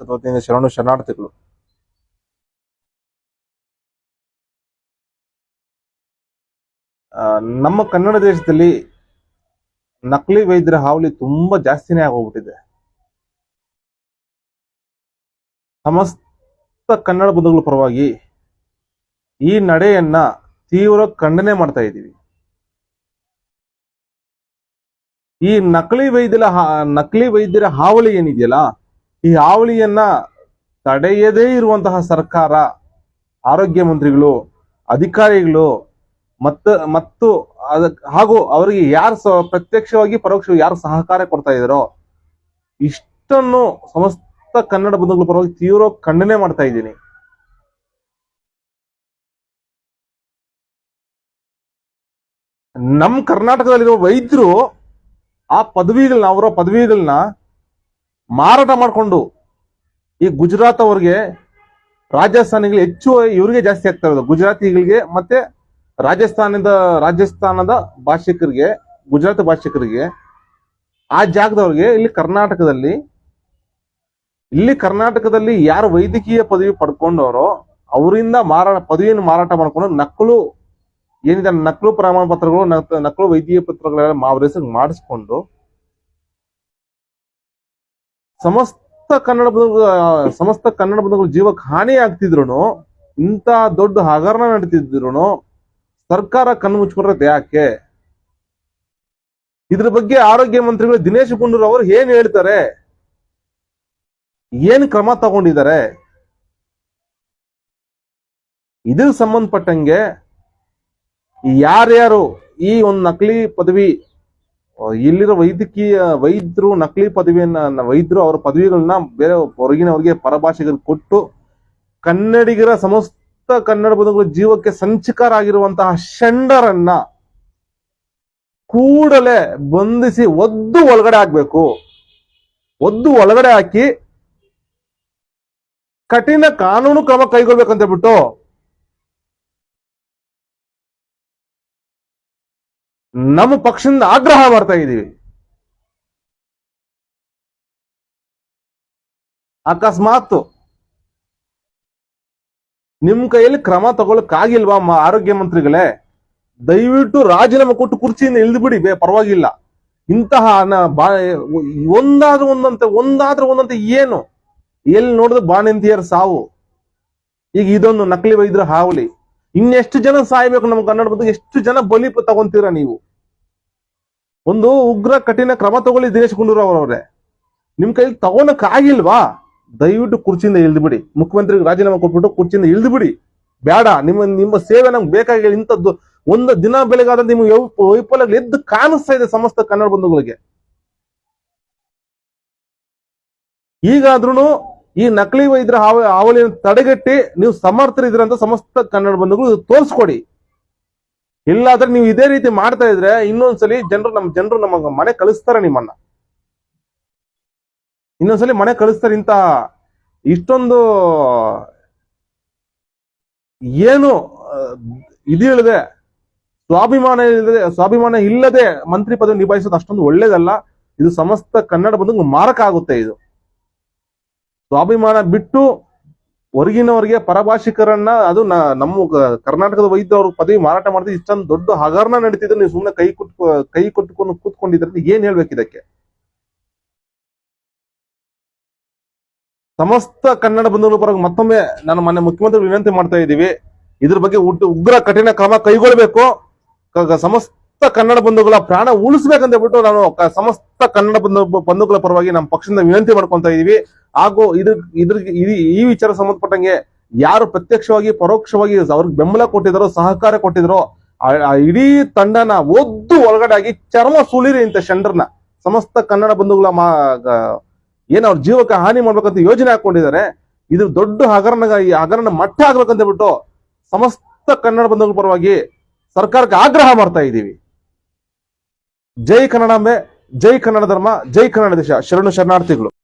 ಪಕ್ಷದ ಶರಣು ಶರಣಾರ್ಥಿಗಳು. ನಮ್ಮ ಕನ್ನಡ ದೇಶದಲ್ಲಿ ನಕಲಿ ವೈದ್ಯರ ಹಾವಳಿ ತುಂಬಾ ಜಾಸ್ತಿನೇ ಆಗೋಗ್ಬಿಟ್ಟಿದೆ. ಸಮಸ್ತ ಕನ್ನಡ ಬಂಧುಗಳ ಪರವಾಗಿ ಈ ನಡೆಯನ್ನ ತೀವ್ರ ಖಂಡನೆ ಮಾಡ್ತಾ ಇದ್ದೀವಿ. ಈ ನಕಲಿ ವೈದ್ಯರ ನಕಲಿ ವೈದ್ಯರ ಹಾವಳಿ ಏನಿದೆಯಲ್ಲ ಈ ಹಾವಳಿಯನ್ನ ತಡೆಯದೇ ಇರುವಂತಹ ಸರ್ಕಾರ, ಆರೋಗ್ಯ ಮಂತ್ರಿಗಳು, ಅಧಿಕಾರಿಗಳು ಮತ್ತು ಮತ್ತು ಹಾಗೂ ಅವರಿಗೆ ಯಾರು ಪ್ರತ್ಯಕ್ಷವಾಗಿ ಪರೋಕ್ಷವಾಗಿ ಯಾರು ಸಹಕಾರ ಕೊಡ್ತಾ ಇದ್ದಾರೋ, ಇಷ್ಟನ್ನು ಸಮಸ್ತ ಕನ್ನಡ ಬಂಧುಗಳ ಪರವಾಗಿ ತೀವ್ರ ಖಂಡನೆ ಮಾಡ್ತಾ ಇದ್ದೀನಿ. ನಮ್ಮ ಕರ್ನಾಟಕದಲ್ಲಿರುವ ವೈದ್ಯರು ಆ ಪದವಿಗಳನ್ನ ಅವರ ಪದವಿಗಳನ್ನ ಮಾರಾಟ ಮಾಡಿಕೊಂಡು ಈ ಗುಜರಾತ್ ಅವ್ರಿಗೆ ರಾಜಸ್ಥಾನಿಗಳಿಗೆ ಹೆಚ್ಚು ಇವರಿಗೆ ಜಾಸ್ತಿ ಆಗ್ತಾ ಇರೋದು. ಗುಜರಾತಿಗಳಿಗೆ ಮತ್ತೆ ರಾಜಸ್ಥಾನದ ರಾಜಸ್ಥಾನದ ಭಾಷಿಕರಿಗೆ, ಗುಜರಾತ್ ಭಾಷಿಕರಿಗೆ ಆ ಜಾಗದವ್ರಿಗೆ ಇಲ್ಲಿ ಕರ್ನಾಟಕದಲ್ಲಿ ಇಲ್ಲಿ ಕರ್ನಾಟಕದಲ್ಲಿ ಯಾರು ವೈದ್ಯಕೀಯ ಪದವಿ ಪಡ್ಕೊಂಡವರೋ ಅವರಿಂದ ಮಾರಾಟ, ಪದವಿಯನ್ನು ಮಾರಾಟ ಮಾಡ್ಕೊಂಡು ನಕಲು, ಏನಿದೆ, ನಕಲು ಪ್ರಮಾಣ ಪತ್ರಗಳು ನಕ್- ನಕಲು ವೈದ್ಯಕೀಯ ಪತ್ರಗಳೆಲ್ಲ ಅವ್ರ ಮಾಡಿಸ್ಕೊಂಡು ಸಮಸ್ತ ಕನ್ನಡ ಸಮಸ್ತ ಕನ್ನಡ ಬಂಧುಗಳು ಜೀವಕ್ಕೆ ಹಾನಿ ಆಗ್ತಿದ್ರು ಇಂಥ ದೊಡ್ಡ ಹಗರಣ ನಡೀತಿದ್ರು ಸರ್ಕಾರ ಕಣ್ಣು ಮುಚ್ಕೊಂಡ್ರೆ ಯಾಕೆ? ಇದ್ರ ಬಗ್ಗೆ ಆರೋಗ್ಯ ಮಂತ್ರಿಗಳು ದಿನೇಶ್ ಗುಂಡೂರಾವ್ ಅವರು ಏನ್ ಹೇಳ್ತಾರೆ? ಏನ್ ಕ್ರಮ ತಗೊಂಡಿದ್ದಾರೆ? ಇದಕ್ಕೆ ಸಂಬಂಧಪಟ್ಟಂಗೆ ಯಾರ್ಯಾರು ಈ ಒಂದು ನಕಲಿ ಪದವಿ ಇಲ್ಲಿರೋ ವೈದ್ಯಕೀಯ ವೈದ್ಯರು, ನಕಲಿ ಪದವಿಯನ್ನ ವೈದ್ಯರು ಅವರ ಪದವಿಗಳನ್ನ ಬೇರೆ ಹೊರಗಿನವರಿಗೆ ಪರಭಾಷೆಗಳು ಕೊಟ್ಟು ಕನ್ನಡಿಗರ ಸಮಸ್ತ ಕನ್ನಡ ಬಂಧುಗಳ ಜೀವಕ್ಕೆ ಸಂಚಕಾರ ಆಗಿರುವಂತಹ ಷಂಡರನ್ನ ಕೂಡಲೇ ಬಂಧಿಸಿ ಒದ್ದು ಒಳಗಡೆ ಹಾಕ್ಬೇಕು. ಒದ್ದು ಒಳಗಡೆ ಹಾಕಿ ಕಠಿಣ ಕಾನೂನು ಕ್ರಮ ಕೈಗೊಳ್ಬೇಕಂತ ಬಿಟ್ಟು ನಮ್ಮ ಪಕ್ಷದಿಂದ ಆಗ್ರಹ ಮಾಡ್ತಾ ಇದ್ದೀವಿ. ಅಕಸ್ಮಾತ್ ನಿಮ್ ಕೈಯಲ್ಲಿ ಕ್ರಮ ತಗೊಳಕ್ಕಾಗಿಲ್ವಾ ಆರೋಗ್ಯ ಮಂತ್ರಿಗಳೇ? ದಯವಿಟ್ಟು ರಾಜೀನಾಮೆ ಕೊಟ್ಟು ಕುರ್ಚಿಯಿಂದ ಇಳಿದು ಬಿಡಿ. ಬೇ ಪರವಾಗಿಲ್ಲ. ಇಂತಹ ಒಂದಾದ್ರೂ ಒಂದಂತೆ ಒಂದಾದ್ರೂ ಒಂದಂತೆ ಏನು? ಎಲ್ಲಿ ನೋಡಿದ್ರು ಬಾಣಂತಿಯರ್ ಸಾವು. ಈಗ ಇದೊಂದು ನಕಲಿ ವೈದ್ಯರ ಹಾವಳಿ. ಇನ್ನೆಷ್ಟು ಜನ ಸಾಯ್ಬೇಕು ನಮ್ಮ ಕನ್ನಡ ಬದಲು ಎಷ್ಟು ಜನ ಬಲಿ ತಗೊಂತೀರಾ ನೀವು? ಒಂದು ಉಗ್ರ ಕಠಿಣ ಕ್ರಮ ತಗೊಳ್ಳಿ ದಿನೇಶ್ ಗುಂಡೂರಾವ್ ಅವರೇ ನಿಮ್ ಕೈಲಿ ತಗೊಳಕ್ ಆಗಿಲ್ವಾ? ದಯವಿಟ್ಟು ಕುರ್ಚಿಯಿಂದ ಇಳಿದು ಬಿಡಿ ಮುಖ್ಯಮಂತ್ರಿಗೆ ರಾಜೀನಾಮೆ ಕೊಟ್ಬಿಟ್ಟು ಕುರ್ಚಿಯಿಂದ ಇಳಿದು ಬಿಡಿ ಬೇಡ ನಿಮ್ಮ ನಿಮ್ಮ ಸೇವೆ ನಮ್ಗೆ ಬೇಕಾಗಿಲ್ಲ. ಇಂಥದ್ದು ಒಂದು ದಿನ ಬೆಳಗಾದ ನಿಮ್ಮ ಯೌ- ವೈಫಲ್ಯಗಳು ಎದ್ದು ಕಾಣಿಸ್ತಾ ಇದೆ ಸಮಸ್ತ ಕನ್ನಡ ಬಂಧುಗಳಿಗೆ. ಈಗಾದ್ರೂ ಈ ನಕಲಿ ವೈದ್ಯರ ಹಾವ, ಹಾವಳಿಯನ್ನು ತಡೆಗಟ್ಟಿ ನೀವು ಸಮರ್ಥರಿದ್ರಂತ ಸಮಸ್ತ ಕನ್ನಡ ಬಂಧುಗಳು ತೋರಿಸ್ಕೊಡಿ. ಇಲ್ಲಾದ್ರೆ ನೀವು ಇದೇ ರೀತಿ ಮಾಡ್ತಾ ಇದ್ರೆ ಇನ್ನೊಂದ್ಸಲಿ ಜನರು ನಮ್ಮ ಜನರು ನಮ್ಮ ಮನೆ ಕಳಿಸ್ತಾರೆ ನಿಮ್ಮನ್ನ. ಇನ್ನೊಂದ್ಸಲಿ ಮನೆ ಕಳಿಸ್ತಾರೆ ಇಂತ ಇಷ್ಟೊಂದು ಏನು ಇದಿಲ್ಲದೆ ಸ್ವಾಭಿಮಾನ ಇಲ್ಲದೆ ಸ್ವಾಭಿಮಾನ ಇಲ್ಲದೆ ಮಂತ್ರಿ ಪದವಿ ನಿಭಾಯಿಸೋದು ಅಷ್ಟೊಂದು ಒಳ್ಳೇದಲ್ಲ. ಇದು ಸಮಸ್ತ ಕನ್ನಡ ಬಂದು ಮಾರಕ ಆಗುತ್ತೆ ಇದು. ಸ್ವಾಭಿಮಾನ ಬಿಟ್ಟು ಹೊರಗಿನವರಿಗೆ ಪರಭಾಷಿಕರನ್ನ ಅದು ನಮ್ಮ ಕರ್ನಾಟಕದ ವೈದ್ಯ ಅವ್ರ ಪದವಿ ಮಾರಾಟ ಮಾಡಿದ್ರೆ ಇಷ್ಟೊಂದು ದೊಡ್ಡ ಹಗರಣ ನಡೀತಿದ್ರೆ ನೀವು ಸುಮ್ಮನೆ ಕೈ ಕುಟ್ ಕೈ ಕೊಟ್ಟುಕೊಂಡು ಕೂತ್ಕೊಂಡಿದ್ರೆ ಏನ್ ಹೇಳ್ಬೇಕು ಇದಕ್ಕೆ? ಸಮಸ್ತ ಕನ್ನಡ ಬಂಧುಗಳ ಪರವಾಗಿ ಮತ್ತೊಮ್ಮೆ ನಾನು ಮೊನ್ನೆ ಮುಖ್ಯಮಂತ್ರಿ ವಿನಂತಿ ಮಾಡ್ತಾ ಇದ್ದೀವಿ. ಇದ್ರ ಬಗ್ಗೆ ಉಗ್ರ ಕಠಿಣ ಕ್ರಮ ಕೈಗೊಳ್ಳಬೇಕು. ಸಮಸ್ತ ಕನ್ನಡ ಬಂಧುಗಳ ಪ್ರಾಣ ಉಳಿಸ್ಬೇಕಂತ ಬಿಟ್ಟು ನಾನು ಕ- ಸಮಸ್ತ ಕನ್ನಡ ಬಂಧು ಬಂಧುಗಳ ಪರವಾಗಿ ನಮ್ಮ ಪಕ್ಷದಿಂದ ವಿನಂತಿ ಮಾಡ್ಕೊಂತ ಇದೀವಿ. ಹಾಗೂ ಇದ್ರ ಇದ್ರ ಈ- ವಿಚಾರ ಸಂಬಂಧಪಟ್ಟಂಗೆ ಯಾರು ಪ್ರತ್ಯಕ್ಷವಾಗಿ, ಪರೋಕ್ಷವಾಗಿ ಅವ್ರಿಗೆ ಬೆಂಬಲ ಕೊಟ್ಟಿದ್ರು ಸಹಕಾರ ಕೊಟ್ಟಿದ್ರು ಇಡೀ ತಂಡನ ಒದ್ದು ಒಳಗಡೆ ಆಗಿ ಚರ್ಮ ಸುಳಿರಿ ಅಂತ ಶಂಡರ್ನ ಸಮಸ್ತ ಕನ್ನಡ ಬಂಧುಗಳ ಮಾ ಏನ್ ಅವ್ರ ಜೀವಕ್ಕೆ ಹಾನಿ ಮಾಡ್ಬೇಕಂತ ಯೋಜನೆ ಹಾಕೊಂಡಿದ್ದಾರೆ. ಇದು ದೊಡ್ಡ ಹಗರಣ ಈ ಹಗರಣ ಮಟ್ಟ ಆಗ್ಬೇಕಂತ ಹೇಳ್ಬಿಟ್ಟು ಸಮಸ್ತ ಕನ್ನಡ ಬಂಧುಗಳ ಪರವಾಗಿ ಸರ್ಕಾರಕ್ಕೆ ಆಗ್ರಹ ಮಾಡ್ತಾ ಇದ್ದೀವಿ ಜೈ ಕನ್ನಡಾಂಬೆ ಜೈ ಕನ್ನಡ ಧರ್ಮ ಜೈ ಕನ್ನಡ ದೇಶ. ಶರಣು ಶರಣಾರ್ಥಿಗಳು.